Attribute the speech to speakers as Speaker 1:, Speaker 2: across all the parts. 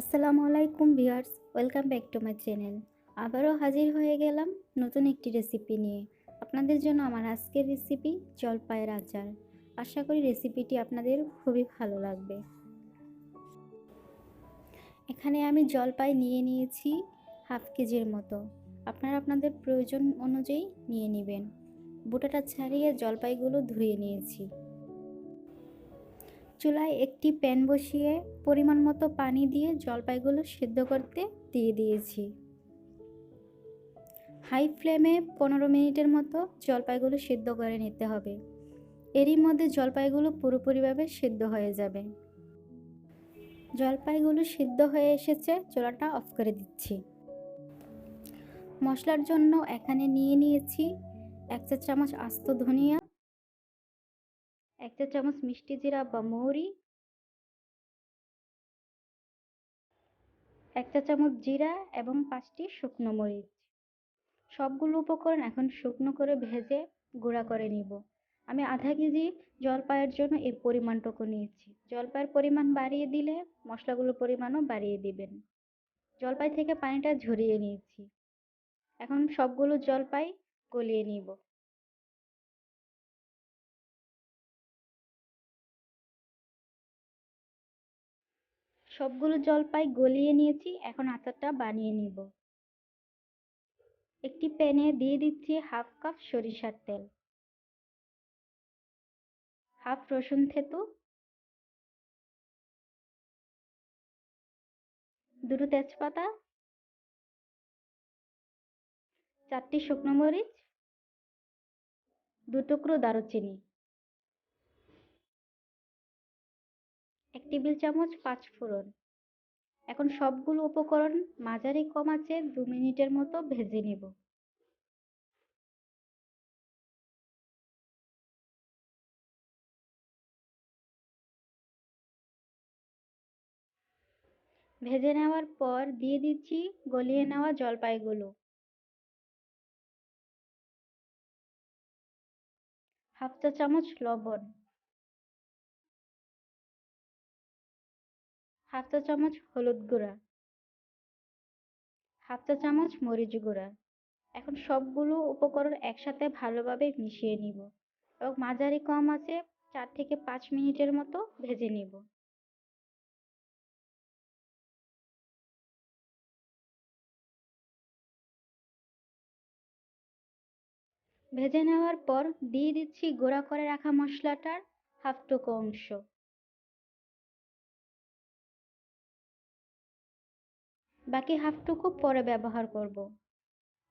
Speaker 1: আসসালামু আলাইকুম viewers, welcome back to my channel. আবারও হাজির হয়ে গেলাম নতুন একটি রেসিপি নিয়ে। আপনাদের জন্য আমার আজকের রেসিপি জলপাইয়ের আচার। আশা করি রেসিপিটি আপনাদের খুবই ভালো লাগবে। এখানে আমি জলপাই নিয়ে নিয়েছি হাফ কেজির মতো। আপনারা আপনাদের প্রয়োজন অনুযায়ী নিয়ে নেবেন। বুটাটা ছাড়িয়ে জলপাইগুলো ধুয়ে নিয়েছি। চুলায় একটি প্যান বসিয়ে পরিমাণ মতো পানি দিয়ে জলপাইগুলো সিদ্ধ করতে দিয়ে দিয়েছি। হাই ফ্লেমে পনেরো মিনিটের মতো জলপাইগুলো সিদ্ধ করে নিতে হবে। এরই মধ্যে জলপাইগুলো পুরোপুরিভাবে সিদ্ধ হয়ে যাবে। জলপাইগুলো সিদ্ধ হয়ে এসেছে, চোলাটা অফ করে দিচ্ছি। মশলার জন্য এখানে নিয়ে নিয়েছি এক চা চামচ আস্ত ধনিয়া এক চা চামচ মিষ্টি জিরা বা মৌরি, এক চা চামচ জিরা এবং পাঁচটি শুকনো মরিচ। সবগুলো উপকরণ এখন শুকনো করে ভেজে গুঁড়া করে নিব। আমি আধা কেজি জলপাইয়ের জন্য এই পরিমাণটুকু নিয়েছি। জলপাইয়ের পরিমাণ বাড়িয়ে দিলে মশলাগুলোর পরিমাণও বাড়িয়ে দিবেন। জলপাই থেকে পানিটা ঝরিয়ে নিয়েছি। এখন সবগুলো জলপাই গলিয়ে নিব। সবগুলো জলপাই গলিয়ে নিয়েছি, এখন আচারটা বানিয়ে নিব। একটি প্যানে দিয়ে দিচ্ছি হাফ কাপ সরিষার তেল। হাফ রসুন থেতু। দুটো তেজপাতা। চারটি শুকনো মরিচ। দু টুকরো দারুচিনি। এক টেবিল চামচ পাঁচ ফোড়ন। এখন সবগুলো উপকরণ মাঝারি কম আছে, দু মিনিটের মতো ভেজে নেব। ভেজে নেওয়ার পর দিয়ে দিচ্ছি গলিয়ে নেওয়া জলপাইগুলো। হাফ চা চামচ লবণ। হাফ চা চামচ হলুদ গুঁড়া। হাফ চা চামচ মরিচ গুঁড়া। এখন সবগুলো উপকরণ একসাথে ভালোভাবে মিশিয়ে নিব এবং মাঝারি কম আছে চার থেকে পাঁচ মিনিটের মতো ভেজে নিব। ভেজে নেওয়ার পর দিয়ে দিচ্ছি গুঁড়া করে রাখা মশলাটার হাফ টুকু অংশ। বাকি হাফটুকু পরে ব্যবহার করব।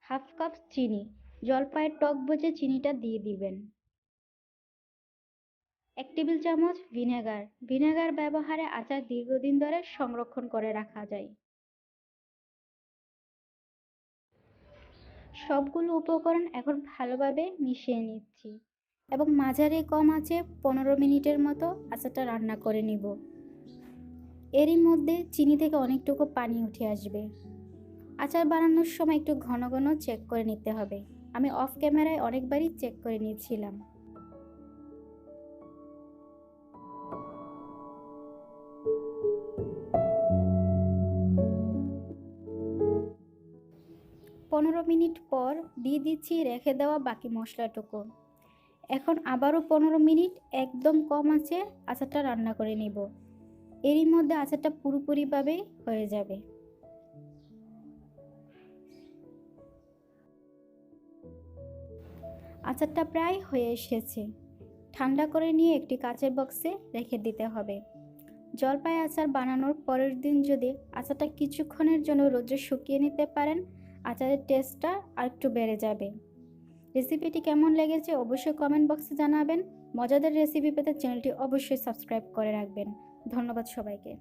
Speaker 1: হাফ কাপ চিনি, জলপাইয়ের টক বুঝে চিনিটা দিয়ে দিবেন। এক টেবিল চামচ ভিনেগার ভিনেগার ব্যবহারে আচার দীর্ঘদিন ধরে সংরক্ষণ করে রাখা যায়। সবগুলো উপকরণ এখন ভালোভাবে মিশিয়ে নিচ্ছি এবং মাঝারি কম আছে পনেরো মিনিটের মতো আচারটা রান্না করে নিব। এরই মধ্যে চিনি থেকে অনেকটুকু পানি উঠে আসবে। আচার বানানোর সময় একটু ঘন ঘন চেক করে নিতে হবে। আমি অফ ক্যামেরায় অনেকবারই চেক করে নিয়েছিলাম। পনেরো মিনিট পর দিয়ে দিচ্ছি রেখে দেওয়া বাকি মশলাটুকু। এখন আবারও পনেরো মিনিট একদম কম আছে, আচারটা রান্না করে নিব। এরই মধ্যে আচারটা পুরোপুরিভাবে হয়ে যাবে। আচারটা প্রায় হয়ে এসেছে। ঠান্ডা করে নিয়ে একটি কাচের বক্সে রেখে দিতে হবে। জলপাই আচার বানানোর পরের দিন যদি আচারটা কিছুক্ষণের জন্য রোদ্রে শুকিয়ে নিতে পারেন, আচারের টেস্টটা আরেকটু বেড়ে যাবে। রেসিপিটি কেমন লেগেছে অবশ্যই কমেন্ট বক্সে জানাবেন। মজাদার রেসিপি পেতে চ্যানেলটি অবশ্যই সাবস্ক্রাইব করে রাখবেন। ধন্যবাদ সবাইকে।